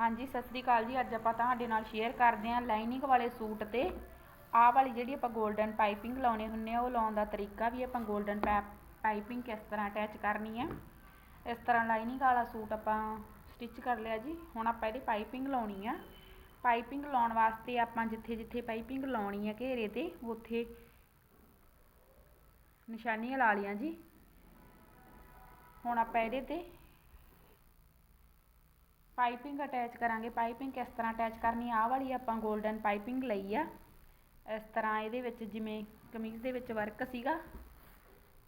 ਹਾਂਜੀ, ਸਤਿ ਸ੍ਰੀ ਅਕਾਲ ਜੀ। ਅੱਜ ਆਪਾਂ ਤੁਹਾਡੇ ਨਾਲ ਸ਼ੇਅਰ ਕਰਦੇ ਹਾਂ ਲਾਈਨਿੰਗ ਵਾਲੇ ਸੂਟ ਤੇ। ਆਹ ਵਾਲੀ ਜਿਹੜੀ ਆਪਾਂ 골ਡਨ ਪਾਈਪਿੰਗ ਲਾਉਣੇ ਹੁੰਨੇ ਆ, ਉਹ ਲਾਉਣ ਦਾ ਤਰੀਕਾ ਵੀ ਆਪਾਂ 골ਡਨ ਪਾਈਪਿੰਗ ਕਿਸ ਤਰ੍ਹਾਂ ਅਟੈਚ ਕਰਨੀ ਹੈ ਇਸ ਤਰ੍ਹਾਂ ਲਾਈਨਿੰਗ ਵਾਲਾ ਸੂਟ ਆਪਾਂ ਸਟਿਚ ਕਰ ਲਿਆ ਜੀ। ਹੁਣ ਆਪਾਂ ਇਹਦੀ ਪਾਈਪਿੰਗ ਲਾਉਣੀ ਆ। ਪਾਈਪਿੰਗ ਲਾਉਣ ਵਾਸਤੇ ਆਪਾਂ ਜਿੱਥੇ ਜਿੱਥੇ ਪਾਈਪਿੰਗ ਲਾਉਣੀ ਹੈ ਘੇਰੇ ਤੇ, ਉੱਥੇ ਨਿਸ਼ਾਨੀਆਂ ਲਾ ਲਈਆਂ ਜੀ। ਹੁਣ ਆਪਾਂ ਇਹਦੇ ਤੇ ਪਾਈਪਿੰਗ ਅਟੈਚ ਕਰਾਂਗੇ। ਪਾਈਪਿੰਗ ਕਿਸ ਤਰ੍ਹਾਂ ਅਟੈਚ ਕਰਨੀ ਆਹ ਵਾਲੀ ਆਪਾਂ 골ਡਨ ਪਾਈਪਿੰਗ ਲਈ ਆ। ਇਸ ਤਰ੍ਹਾਂ ਇਹਦੇ ਵਿੱਚ ਜਿਵੇਂ ਕਮੀਜ਼ ਦੇ ਵਿੱਚ ਵਰਕ ਸੀਗਾ,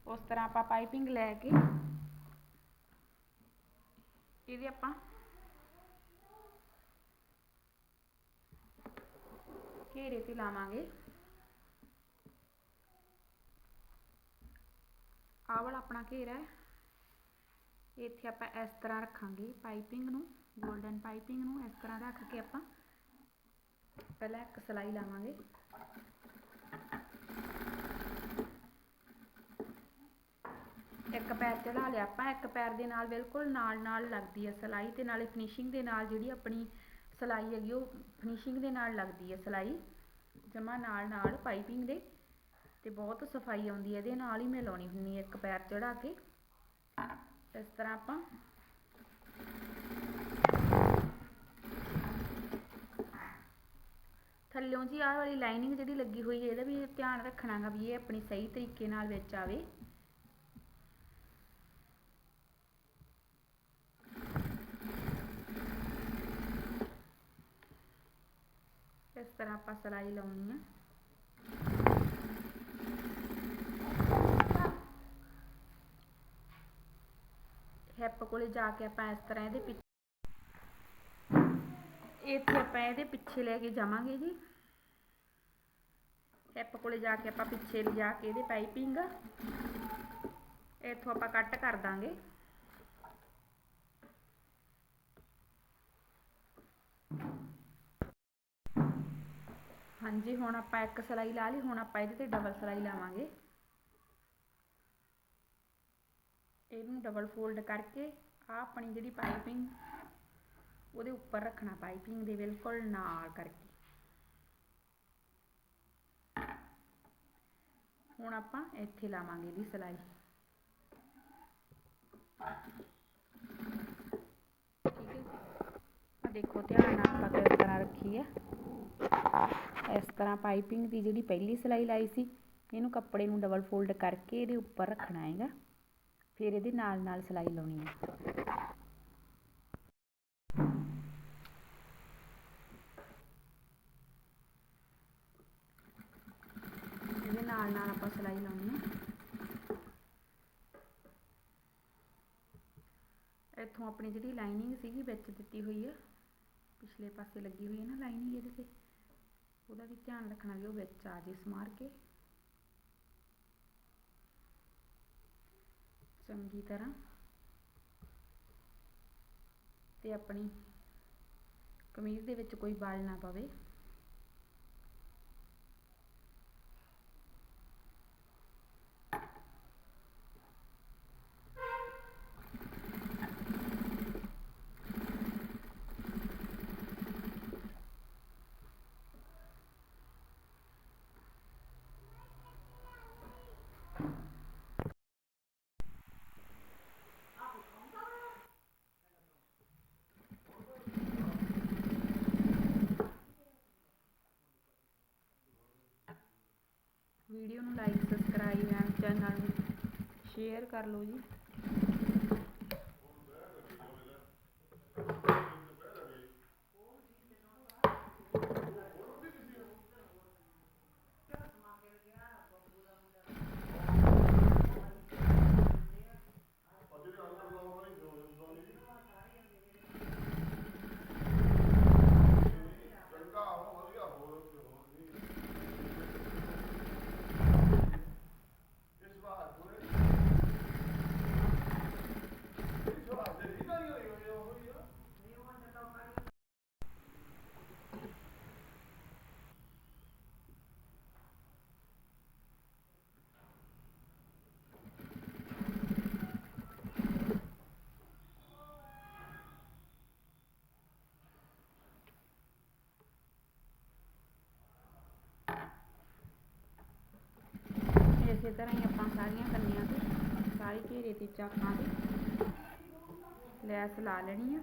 ਉਸ ਤਰ੍ਹਾਂ ਆਪਾਂ ਪਾਈਪਿੰਗ ਲੈ ਕੇ ਇਹਦੇ ਆਪਾਂ ਘੇਰੇ ਤੇ ਲਾਵਾਂਗੇ। ਆਹ ਵਾਲਾ ਆਪਣਾ ਘੇਰਾ ਹੈ। ਇੱਥੇ ਆਪਾਂ ਇਸ ਤਰ੍ਹਾਂ ਰੱਖਾਂਗੇ ਪਾਈਪਿੰਗ ਨੂੰ। 골ਡਨ ਪਾਈਪਿੰਗ ਨੂੰ ਇਸ ਤਰ੍ਹਾਂ ਰੱਖ ਕੇ ਆਪਾਂ ਪਹਿਲਾਂ ਇੱਕ ਸਲਾਈ ਲਾਵਾਂਗੇ। ਇੱਕ ਪੈਰ ਚੜਾ ਲਿਆ ਆਪਾਂ, ਇੱਕ ਪੈਰ ਦੇ ਨਾਲ ਬਿਲਕੁਲ ਨਾਲ ਨਾਲ ਲੱਗਦੀ ਹੈ ਸਲਾਈ ਤੇ ਨਾਲੇ ਫਿਨਿਸ਼ਿੰਗ ਦੇ ਨਾਲ ਜਿਹੜੀ ਆਪਣੀ ਸਲਾਈ ਹੈਗੀ, ਉਹ ਫਿਨਿਸ਼ਿੰਗ ਦੇ ਨਾਲ ਲੱਗਦੀ ਹੈ ਸਲਾਈ। ਜਮਾ ਨਾਲ ਨਾਲ ਪਾਈਪਿੰਗ ਦੇ ਤੇ ਬਹੁਤ ਸਫ਼ਾਈ ਆਉਂਦੀ ਹੈ, ਇਹਦੇ ਨਾਲ ਹੀ ਮੈਂ ਲਾਉਣੀ ਹੁੰਨੀ ਹੈ ਇੱਕ ਪੈਰ ਚੜਾ ਕੇ। ਇਸ ਤਰ੍ਹਾਂ ਆਪਾਂ ਥੱਲਿਓਂ ਜੀ ਆਹ ਵਾਲੀ ਲਾਈਨਿੰਗ ਜਿਹੜੀ ਲੱਗੀ ਹੋਈ ਹੈ, ਇਹਦਾ ਵੀ ਧਿਆਨ ਰੱਖਣਾਗਾ ਵੀ ਇਹ ਆਪਣੀ ਸਹੀ ਤਰੀਕੇ ਨਾਲ ਵਿੱਚ ਆਵੇ। ਇਸ ਤਰ੍ਹਾਂ ਆਪਾਂ ਸਲਾਈ ਲਾਉਣੀ ਆ। ਹਿੱਪ ਕੋਲੇ ਜਾ ਕੇ ਆਪਾਂ ਇਸ ਤਰ੍ਹਾਂ ਇਹਦੇ ਪਿੱਛੇ ਇੱਥੇ ਆਪਾਂ ਇਹਦੇ ਪਿੱਛੇ ਲੈ ਕੇ ਜਾਵਾਂਗੇ ਜੀ। ਹਿੱਪ ਕੋਲੇ ਜਾ ਕੇ ਆਪਾਂ ਪਿੱਛੇ ਲਿਜਾ ਕੇ ਇਹਦੇ ਪਾਈਪਿੰਗ। ਇੱਥੋਂ ਆਪਾਂ ਕੱਟ ਕਰ ਦਾਂਗੇ। ਹਾਂਜੀ, ਹੁਣ ਆਪਾਂ ਇੱਕ ਸਲਾਈ ਲਾ ਲਈ, ਹੁਣ ਆਪਾਂ ਇਹਦੇ ਤੇ ਡਬਲ ਸਲਾਈ ਲਾਵਾਂਗੇ। ਇਹਨੂੰ ਡਬਲ ਫੋਲਡ ਕਰਕੇ ਆ ਆਪਣੀ ਜਿਹੜੀ ਪਾਈਪਿੰਗ ਉਹਦੇ ਉੱਪਰ ਰੱਖਣਾ ਪਾਈਪਿੰਗ ਦੇ ਬਿਲਕੁਲ ਨਾਲ ਕਰਕੇ। ਹੁਣ ਆਪਾਂ ਇੱਥੇ ਲਾਵਾਂਗੇ ਇਹਦੀ ਸਲਾਈ। ਠੀਕ ਹੈ ਆ ਦੇਖੋ, ਧਿਆਨ ਨਾਲ ਆਪਾਂ ਕਿਸ ਤਰ੍ਹਾਂ ਰੱਖੀ ਆ ਇਸ ਤਰ੍ਹਾਂ ਪਾਈਪਿੰਗ ਦੀ ਜਿਹੜੀ ਪਹਿਲੀ ਸਲਾਈ ਲਾਈ ਸੀ, ਇਹਨੂੰ ਕੱਪੜੇ ਨੂੰ ਡਬਲ ਫੋਲਡ ਕਰਕੇ ਇਹਦੇ ਉੱਪਰ ਰੱਖਣਾ ਹੈਗਾ। ਫਿਰ ਇਹਦੇ ਨਾਲ ਨਾਲ ਸਲਾਈ ਲਾਉਣੀ ਹੈ ਇਹਦੇ ਨਾਲ ਨਾਲ ਆਪਾਂ ਸਿਲਾਈ ਲਾਉਣੀ ਹੈ ਇੱਥੋਂ ਆਪਣੀ ਜਿਹੜੀ ਲਾਈਨਿੰਗ ਸੀਗੀ ਵਿੱਚ ਦਿੱਤੀ ਹੋਈ ਆ। ਪਿਛਲੇ ਪਾਸੇ ਲੱਗੀ ਹੋਈ ਹੈ ਨਾ ਲਾਈਨਿੰਗ ਇਹਦੇ ਤੇ। ਉਹਦਾ ਵੀ ਧਿਆਨ ਰੱਖਣਾ ਵੀ ਉਹ ਵਿੱਚ ਆ ਜੇ ਸਮਾਰ ਕੇ। ਚੰਗੀ ਤਰ੍ਹਾਂ। ਤੇ ਆਪਣੀ ਕਮੀਜ਼ ਦੇ ਵਿੱਚ ਕੋਈ ਵਲ ਨਾ ਪਵੇ। ਵੀਡੀਓ ਨੂੰ ਲਾਈਕ ਸਬਸਕ੍ਰਾਈਬ ਐਂਡ ਚੈਨਲ ਨੂੰ ਸ਼ੇਅਰ ਕਰ ਲਓ ਜੀ। ਤਰ੍ਹਾਂ ਹੀ ਆਪਾਂ ਸਾਰੀਆਂ ਕੰਨੀਆਂ ਤੇ ਸਾਰੇ ਘੇਰੇ ਤੇ ਚਾਕਾਂ ਤੇ ਲੈਸ ਲਾ ਲੈਣੀ ਆ।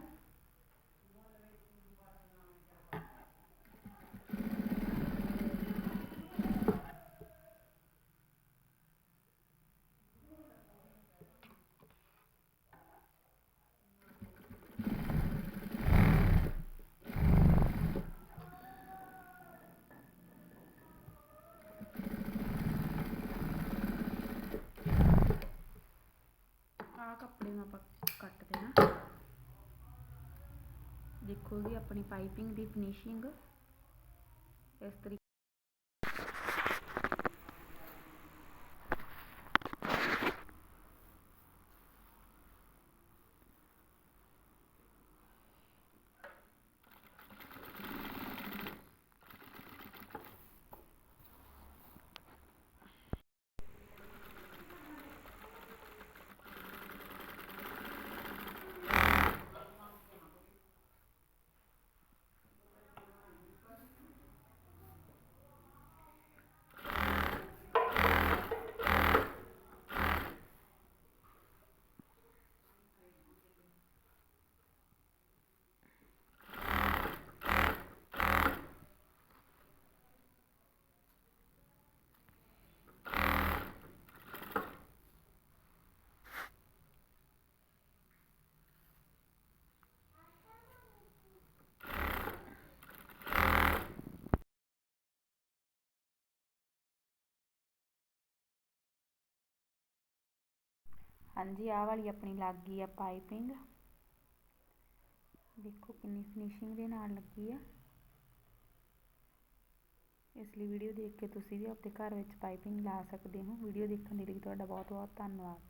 ਆਹ ਕੱਪੜੇ ਨੂੰ ਆਪਾਂ ਕੱਟ ਦੇਣਾ। ਦੇਖੋ ਜੀ ਆਪਣੀ ਪਾਈਪਿੰਗ ਦੀ ਫਿਨਿਸ਼ਿੰਗ ਇਸ ਤਰੀਕੇ ਹਾਂਜੀ, ਆਹ ਵਾਲੀ ਆਪਣੀ ਲੱਗ ਗਈ ਆ ਪਾਈਪਿੰਗ। ਦੇਖੋ ਕਿੰਨੀ ਫਿਨਿਸ਼ਿੰਗ ਦੇ ਨਾਲ ਲੱਗੀ ਆ। ਇਸ ਲਈ ਵੀਡੀਓ ਦੇਖ ਕੇ ਤੁਸੀਂ ਵੀ ਆਪਣੇ ਘਰ ਵਿੱਚ ਪਾਈਪਿੰਗ ਲਾ ਸਕਦੇ ਹੋ। ਵੀਡੀਓ ਦੇਖਣ ਦੇ ਲਈ ਤੁਹਾਡਾ ਬਹੁਤ ਬਹੁਤ ਧੰਨਵਾਦ।